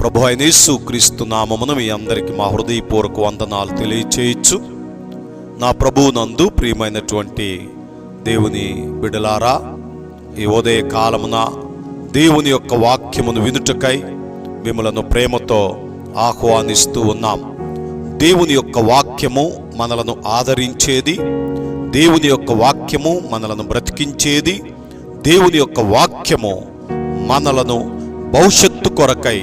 ప్రభు అయిన యేసు క్రీస్తు నామమును మీ అందరికీ మా హృదయపూర్వక వందనాలు తెలియచేయచ్చు. నా ప్రభువు నందు ప్రియమైనటువంటి దేవుని బిడలారా ఈ ఉదయ కాలమున దేవుని యొక్క వాక్యమును వినుటకై మిమ్మలను ప్రేమతో ఆహ్వానిస్తూ ఉన్నాం. దేవుని యొక్క వాక్యము మనలను ఆదరించేది దేవుని యొక్క వాక్యము మనలను బ్రతికించేది దేవుని యొక్క వాక్యము మనలను భవిష్యత్తు కొరకై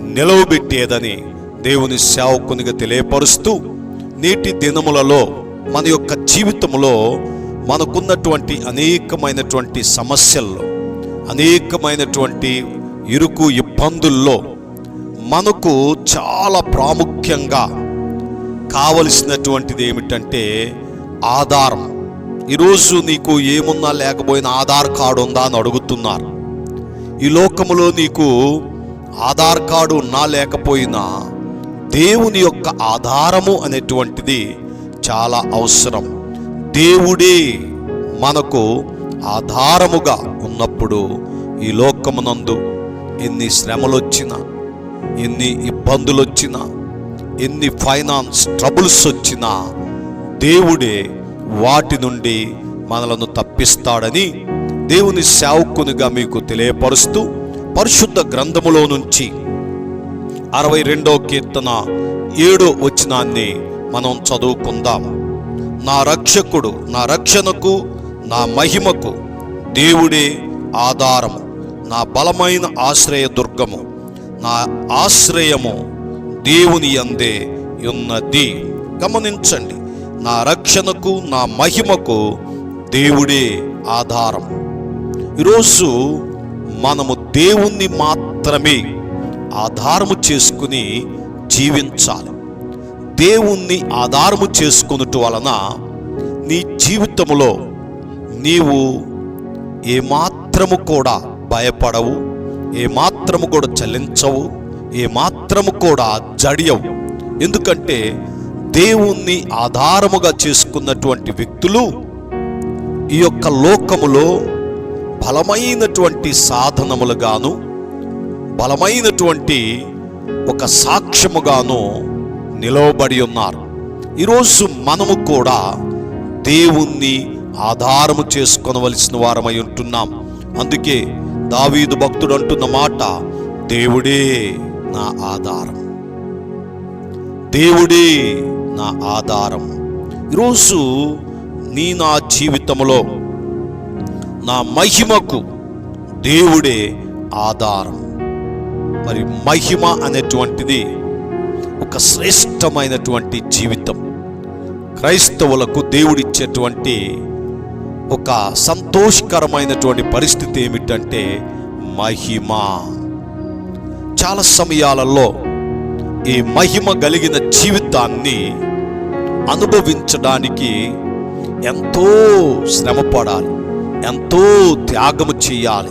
నిలవబెట్టేదని దేవుని సేవకునిగా తెలియపరుస్తూ నేటి దినములలో మన యొక్క జీవితంలో మనకున్నటువంటి అనేకమైనటువంటి సమస్యల్లో అనేకమైనటువంటి ఇరుకు ఇబ్బందుల్లో మనకు చాలా ప్రాముఖ్యంగా కావలసినటువంటిది ఏమిటంటే ఆధారం. ఈరోజు నీకు ఏమున్నా లేకపోయినా ఆధార్ కార్డు ఉందా అని అడుగుతున్నారు. ఈ లోకములో నీకు ఆధార్ కార్డు ఉన్నా లేకపోయినా దేవుని యొక్క ఆధారము అనేటువంటిది చాలా అవసరం. దేవుడే మనకు ఆధారముగా ఉన్నప్పుడు ఈ లోకమునందు ఎన్ని శ్రమలు వచ్చినా ఎన్ని ఇబ్బందులు వచ్చినా ఎన్ని ఫైనాన్స్ ట్రబుల్స్ వచ్చినా దేవుడే వాటి నుండి మనలను తప్పిస్తాడని దేవుని సేవకునిగా మీకు తెలియపరుస్తూ పరిశుద్ధ గ్రంథములో నుంచి అరవై రెండో కీర్తన ఏడో వచనాన్ని మనం చదువుకుందాం. నా రక్షకుడు నా రక్షణకు నా మహిమకు దేవుడే ఆధారము. నా బలమైన ఆశ్రయ దుర్గము నా ఆశ్రయము దేవుని అందే ఉన్నది. గమనించండి. నా రక్షణకు నా మహిమకు దేవుడే ఆధారం. ఈరోజు మనము దేవుణ్ణి మాత్రమే ఆధారము చేసుకుని జీవించాలి. దేవుణ్ణి ఆధారము చేసుకున్నట్టు వలన నీ జీవితంలో నీవు ఏమాత్రము కూడా భయపడవు ఏమాత్రము కూడా చలించవు ఏమాత్రము కూడా జడియవు. ఎందుకంటే దేవుణ్ణి ఆధారముగా చేసుకున్నటువంటి వ్యక్తులు ఈ యొక్క లోకములో బలమైనటువంటి సాధనములుగాను బలమైనటువంటి ఒక సాక్ష్యముగాను నిలవబడి ఉన్నారు. ఈరోజు మనము కూడా దేవుణ్ణి ఆధారము చేసుకొనవలసిన వారమై ఉంటున్నాం. అందుకే దావీదు భక్తుడు అంటున్న మాట దేవుడే నా ఆధారం. దేవుడే నా ఆధారం ఈరోజు నీ నా జీవితంలో నా మహిమకు దేవుడే ఆధారం. మరి మహిమ అనేటువంటిది ఒక శ్రేష్టమైనటువంటి జీవితం. క్రైస్తవులకు దేవుడిచ్చేటువంటి ఒక సంతోషకరమైనటువంటి పరిస్థితి ఏమిటంటే మహిమ. చాలా సమయాలలో ఈ మహిమ కలిగిన జీవితాన్ని అనుభవించడానికి ఎంతో శ్రమపడాలి ఎంతో త్యాగము చేయాలి.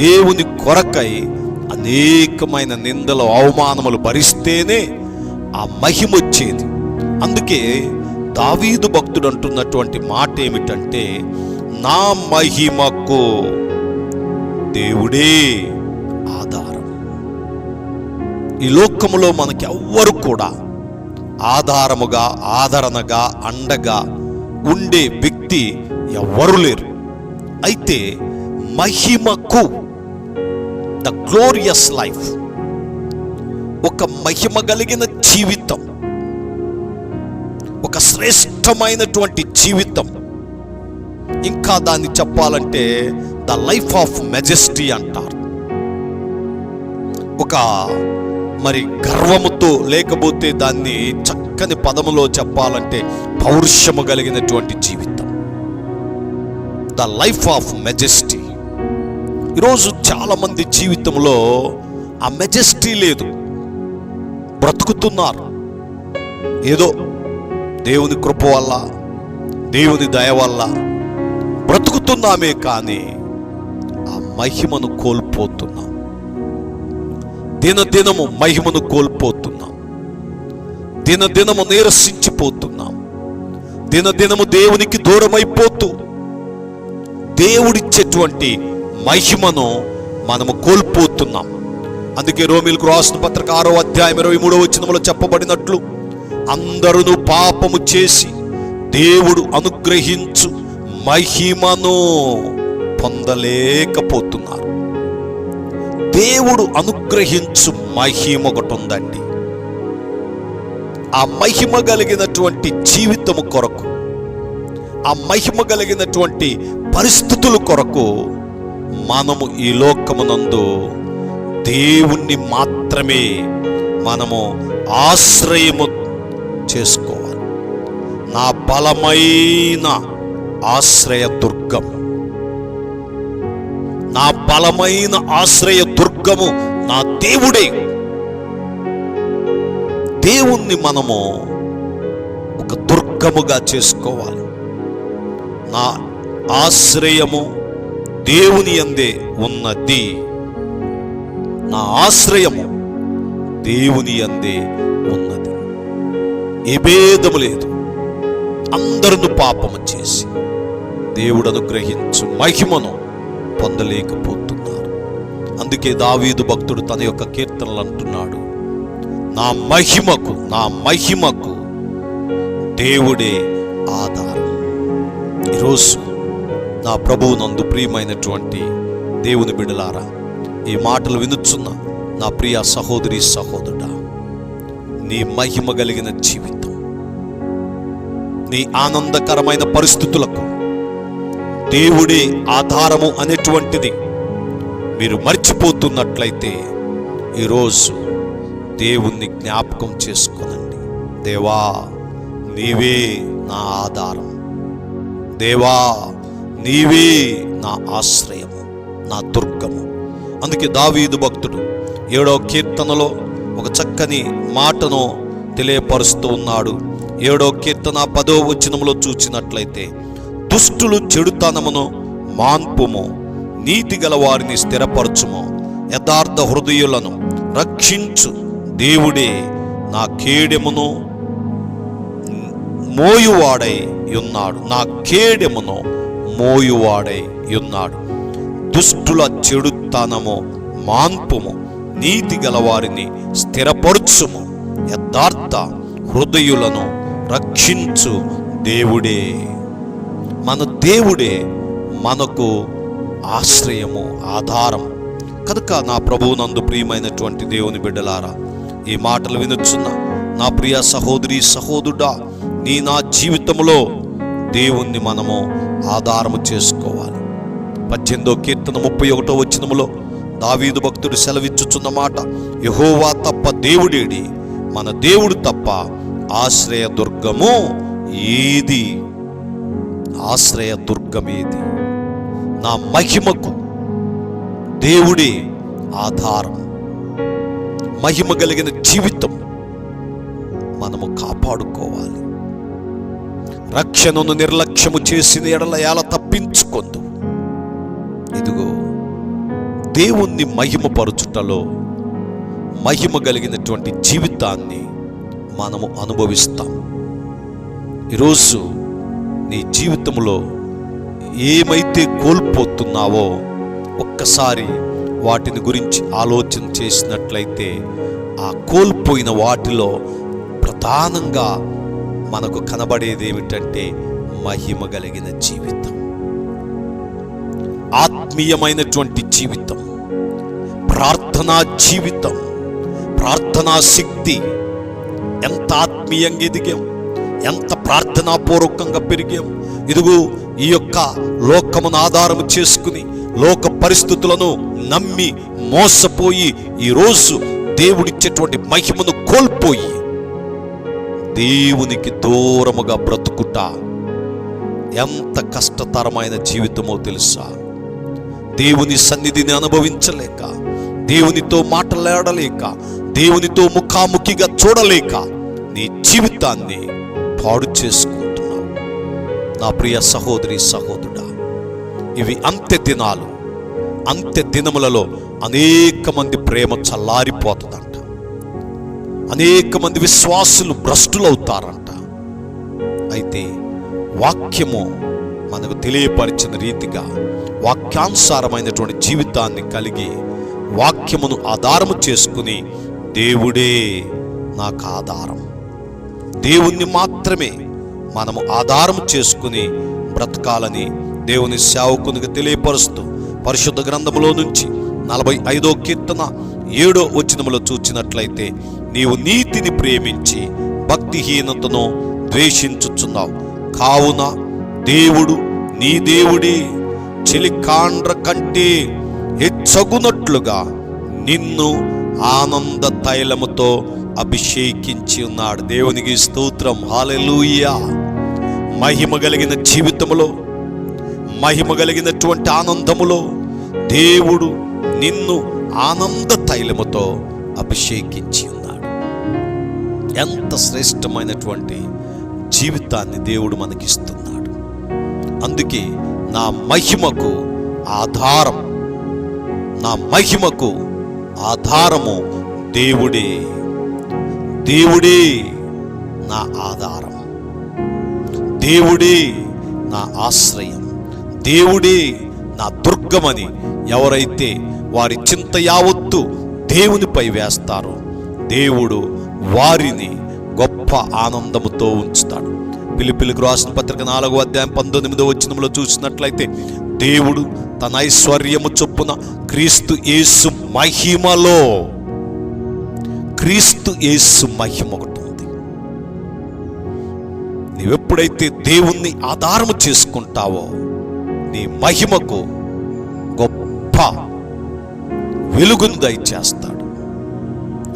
దేవుని కొరకై అనేకమైన నిందలు అవమానములు భరిస్తేనే ఆ మహిమ వచ్చేది. అందుకే దావీదు భక్తుడు అంటున్నటువంటి మాట ఏమిటంటే నా మహిమకు దేవుడే ఆధారం. ఈ లోకములో మనకి ఎవ్వరు కూడా ఆధారముగా ఆదరణగా అండగా ఉండే వ్యక్తి ఎవ్వరు లేరు. అయితే మహిమకు ద గ్లోరియస్ లైఫ్ ఒక మహిమ కలిగిన జీవితం ఒక శ్రేష్టమైనటువంటి జీవితం. ఇంకా దాన్ని చెప్పాలంటే ద లైఫ్ ఆఫ్ మెజెస్టీ అంటారు. ఒక మరి గర్వముతో లేకపోతే దాన్ని చక్కని పదములో చెప్పాలంటే పౌరుషము కలిగినటువంటి జీవితం. ద లైఫ్ ఆఫ్ మెజెస్టీ ఈరోజు చాలామంది జీవితంలో ఆ మెజెస్టీ లేదు. బ్రతుకుతున్నారు. ఏదో దేవుని కృప వల్ల దేవుని దయ వల్ల బ్రతుకుతున్నామే కానీ ఆ మహిమను కోల్పోతున్నాం. దినదినము మహిమను కోల్పోతున్నాం. దినదినము నీరసించిపోతున్నాం. దినదినము దేవునికి దూరమైపోతూ దేవుడిచ్చేటువంటి మహిమను మనము కోల్పోతున్నాం. అందుకే రోమిల్ రాసిన పత్రిక ఆరో అధ్యాయం ఇరవై మూడో వచ్చినములో చెప్పబడినట్లు అందరూ పాపము చేసి దేవుడు అనుగ్రహించు మహిమను పొందలేకపోతున్నారు. దేవుడు అనుగ్రహించు మహిమ ఒకటి ఉందండి ఆ మహిమ కలిగినటువంటి జీవితము కొరకు ఆ మహిమ కలిగినటువంటి పరిస్థితుల కొరకు మనము ఈ లోకమునందు దేవుణ్ణి మాత్రమే మనము ఆశ్రయము చేసుకోవాలి. నా బలమైన ఆశ్రయ దుర్గం నా బలమైన ఆశ్రయ దుర్గము నా దేవుడే. దేవుణ్ణి మనము ఒక దుర్గముగా చేసుకోవాలి. నా ఆశ్రయము దేవుని అందే ఉన్నది. నా ఆశ్రయము దేవుని అందే ఉన్నది. ఏ భేదము లేదు. అందరూ పాపము చేసి దేవుడు అనుగ్రహించు మహిమను పొందలేకపోతుంది అందుకే దావీదు భక్తుడు తన యొక్క కీర్తనలు అంటున్నాడు. నా మహిమకు నా మహిమకు దేవుడే ఆధారం. ఈరోజు నా ప్రభువు నందు ప్రియమైనటువంటి దేవుని బిడలారా ఈ మాటలు వినుచున్న నా ప్రియ సహోదరి సహోదరుడా నీ మహిమ కలిగిన జీవితం నీ ఆనందకరమైన పరిస్థితులకు దేవుడే ఆధారము అనేటువంటిది మీరు మర్చిపోతున్నట్లయితే ఈరోజు దేవుణ్ణి జ్ఞాపకం చేసుకోనండి. దేవా నీవే నా ఆధారం. దేవా నీవే నా ఆశ్రయము నా దుర్గము. అందుకే దావీదు భక్తుడు ఏడో కీర్తనలో ఒక చక్కని మాటను తెలియపరుస్తూ ఉన్నాడు. ఏడో కీర్తన పదో వచనములో చూచినట్లయితే దుష్టులు చెడుతనమును మాన్పుము. నీతి గల వారిని స్థిరపరచుము. యథార్థ హృదయులను రక్షించు. దేవుడే నా కేడెమును మోయువాడై ఉన్నాడు. నా కేడెమును మోయువాడై ఉన్నాడు. దుష్టుల చెడుతనము మాన్పుము. నీతి గలవారిని స్థిరపరచుము. యథార్థ హృదయులను రక్షించు దేవుడే. మన దేవుడే మనకు ఆశ్రయము ఆధారం కనుక నా ప్రభువునందు ప్రియమైనటువంటి దేవుని బిడ్డలారా ఈ మాటలు వినొచ్చున్న నా ప్రియ సహోదరి సహోదరుడా నీ నా జీవితంలో దేవుణ్ణి మనము ఆధారము చేసుకోవాలి. పద్దెనిమిదో కీర్తన ముప్పై ఒకటో వచ్చినములో దావీదు భక్తుడు సెలవిచ్చుచున్న మాట యహోవా తప్ప దేవుడేడి మన దేవుడు తప్ప ఆశ్రయ దుర్గము ఏది? ఆశ్రయ దుర్గమేది నా మహిమకు దేవుడే ఆధారం. మహిమ కలిగిన జీవితం మనము కాపాడుకోవాలి. రక్షణను నిర్లక్ష్యము చేసిన ఎడల ఎలా తప్పించుకొందు. ఇదిగో దేవుణ్ణి మహిమపరచుటలో మహిమ కలిగినటువంటి జీవితాన్ని మనము అనుభవిస్తాం. ఈరోజు నీ జీవితంలో ఏమైతే కోల్పోతున్నావో ఒక్కసారి వాటిని గురించి ఆలోచన చేసినట్లయితే ఆ కోల్పోయిన వాటిలో ప్రధానంగా మనకు కనబడేది ఏమిటంటే మహిమ కలిగిన జీవితం. ఆత్మీయమైనటువంటి జీవితం ప్రార్థనా జీవితం ప్రార్థనా శక్తి ఎంత ఆత్మీయంగా ఎదిగాం? ఎంత ప్రార్థనాపూర్వకంగా పెరిగాం. ఇదిగో ఈ యొక్క లోకమును ఆధారం చేసుకుని లోక పరిస్థితులను నమ్మి మోసపోయి ఈరోజు దేవుడిచ్చేటువంటి మహిమను కోల్పోయి దేవునికి దూరముగా బ్రతుకుట ఎంత కష్టతరమైన జీవితమో తెలుసా? దేవుని సన్నిధిని అనుభవించలేక దేవునితో మాట్లాడలేక దేవునితో ముఖాముఖిగా చూడలేక నీ జీవితాన్ని పాడు చేసుకుంటున్నావు. నా ప్రియ సహోదరి సహోదరుడా ఇవి అంత్య దినాలు అంత్య దినములలో అనేక మంది ప్రేమ చల్లారిపోతుందంట. అనేక మంది విశ్వాసులు భ్రష్టులవుతారంట. అయితే వాక్యము మనకు తెలియపరిచిన రీతిగా వాక్యానుసారమైనటువంటి జీవితాన్ని కలిగి వాక్యమును ఆధారము చేసుకుని దేవుడే నాకు ఆధారం దేవుణ్ణి మాత్రమే మనము ఆధారం చేసుకుని బ్రతకాలని దేవుని సేవకునికి తెలియపరుస్తూ పరిశుద్ధ గ్రంథములో నుంచి నలభై ఐదో కీర్తన ఏడో వచనములో చూచినట్లయితే నీవు నీతిని ప్రేమించి భక్తిహీనతను ద్వేషించుచున్నావు. కావున దేవుడు నీ దేవుడే. చెలికాండ్ర కంటే హెచ్చగునట్లుగా నిన్ను ఆనంద తైలముతో అభిషేకించి ఉన్నాడు దేవునికి స్తోత్రం. హాలెలూయా మహిమ కలిగిన జీవితములో మహిమ కలిగినటువంటి ఆనందములో దేవుడు నిన్ను ఆనంద తైలముతో అభిషేకించి ఉన్నాడు ఎంత శ్రేష్టమైనటువంటి జీవితాన్ని దేవుడు మనకిస్తున్నాడు. అందుకే నా మహిమకు ఆధారం నా మహిమకు ఆధారము దేవుడే. దేవుడే నా ఆధారం. దేవుడే నా ఆశ్రయం. దేవుడే నా దుర్గమని ఎవరైతే వారి చింత యావత్తు దేవునిపై వేస్తారో దేవుడు వారిని గొప్ప ఆనందముతో ఉంచుతాడు. పిలిపిలికి రాసిన పత్రిక నాలుగో అధ్యాయం పంతొమ్మిదో వచ్చినంలో చూసినట్లయితే దేవుడు తన ఐశ్వర్యము చొప్పున క్రీస్తు యేసు మహిమలో క్రీస్తు యేసు మహిమ ఒకటి ఉంది. నీవెప్పుడైతే దేవుణ్ణి ఆధారము చేసుకుంటావో నీ మహిమకు గొప్ప వెలుగును దయచేస్తాడు.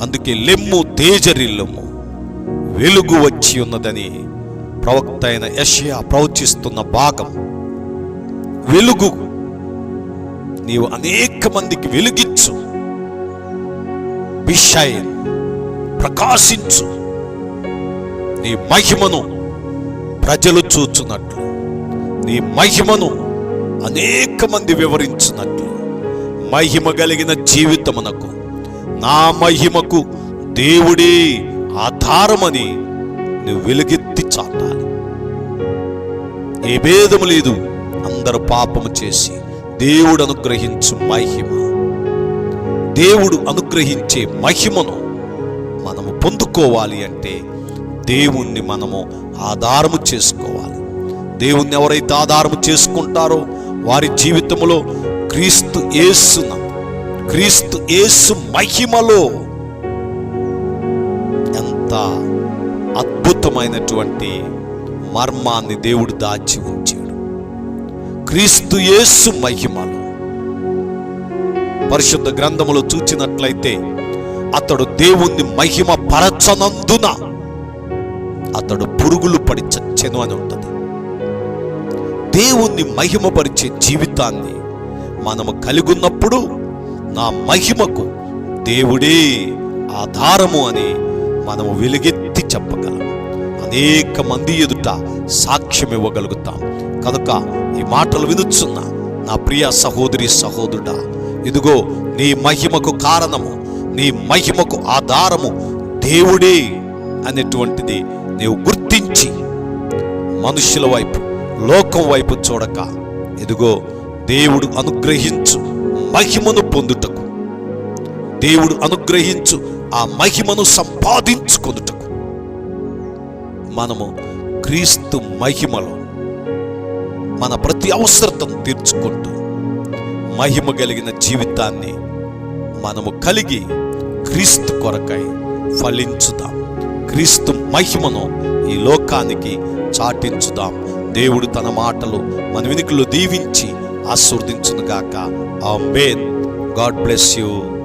అందుకే లెమ్ము తేజరిల్లము వెలుగు వచ్చి ఉన్నదని ప్రవక్త అయిన యషయా ప్రవచిస్తున్న భాగం. వెలుగు. నీవు అనేక మందికి వెలుగిచ్చు బిషయన్ ప్రకాశించు. నీ మహిమను ప్రజలు చూచున్నట్లు నీ మహిమను అనేక మంది వివరించున్నట్లు మహిమ కలిగిన జీవితమునకు నా మహిమకు దేవుడే ఆధారమని నువ్వు వెలిగి చాటాలి ఏ భేదము లేదు. అందరు పాపము చేసి దేవుడు అనుగ్రహించు మహిమ. దేవుడు అనుగ్రహించే మహిమను మనము పొందుకోవాలి అంటే దేవుణ్ణి మనము ఆధారము చేసుకోవాలి. దేవుణ్ణి ఎవరైతే ఆధారము చేసుకుంటారో వారి జీవితంలో క్రీస్తు ఏసున క్రీస్తు ఏసు మహిమలో ఎంత అద్భుతమైనటువంటి మర్మాన్ని దేవుడు దాచి ఉంచాడు. క్రీస్తు యేసు మహిమలో పరిశుద్ధ గ్రంథములో చూచినట్లయితే అతడు దేవుణ్ణి మహిమ పరచనందున అతడు పురుగులు పడి చచ్చెను అని ఉంటుంది. దేవుణ్ణి మహిమపరిచే జీవితాన్ని మనము కలిగి ఉన్నప్పుడు నా మహిమకు దేవుడే ఆధారము అని మనము వెలుగెత్తి చెప్ప అనేక మంది ఎదుట సాక్ష్యం ఇవ్వగలుగుతాం. కనుక ఈ మాటలు వినుచున్న నా ప్రియ సహోదరి సహోదరుడా ఇదిగో నీ మహిమకు కారణము నీ మహిమకు ఆధారము దేవుడే అనేటువంటిది నీవు గుర్తించి మనుషుల వైపు లోకం వైపు చూడక ఇదిగో దేవుడు అనుగ్రహించు మహిమను పొందుటకు దేవుడు అనుగ్రహించు ఆ మహిమను సంపాదించుకొనుటకు. మనము క్రీస్తు మహిమలో మన ప్రతి అవసరతను తీర్చుకుంటూ మహిమ కలిగిన జీవితాన్ని మనము కలిగి క్రీస్తు కొరకై ఫలించుదాం. క్రీస్తు మహిమను ఈ లోకానికి చాటించుదాం. దేవుడు తన మాటలు మన వెనుకలు దీవించి ఆ మేర్ గాడ్ బ్లెస్ యూ.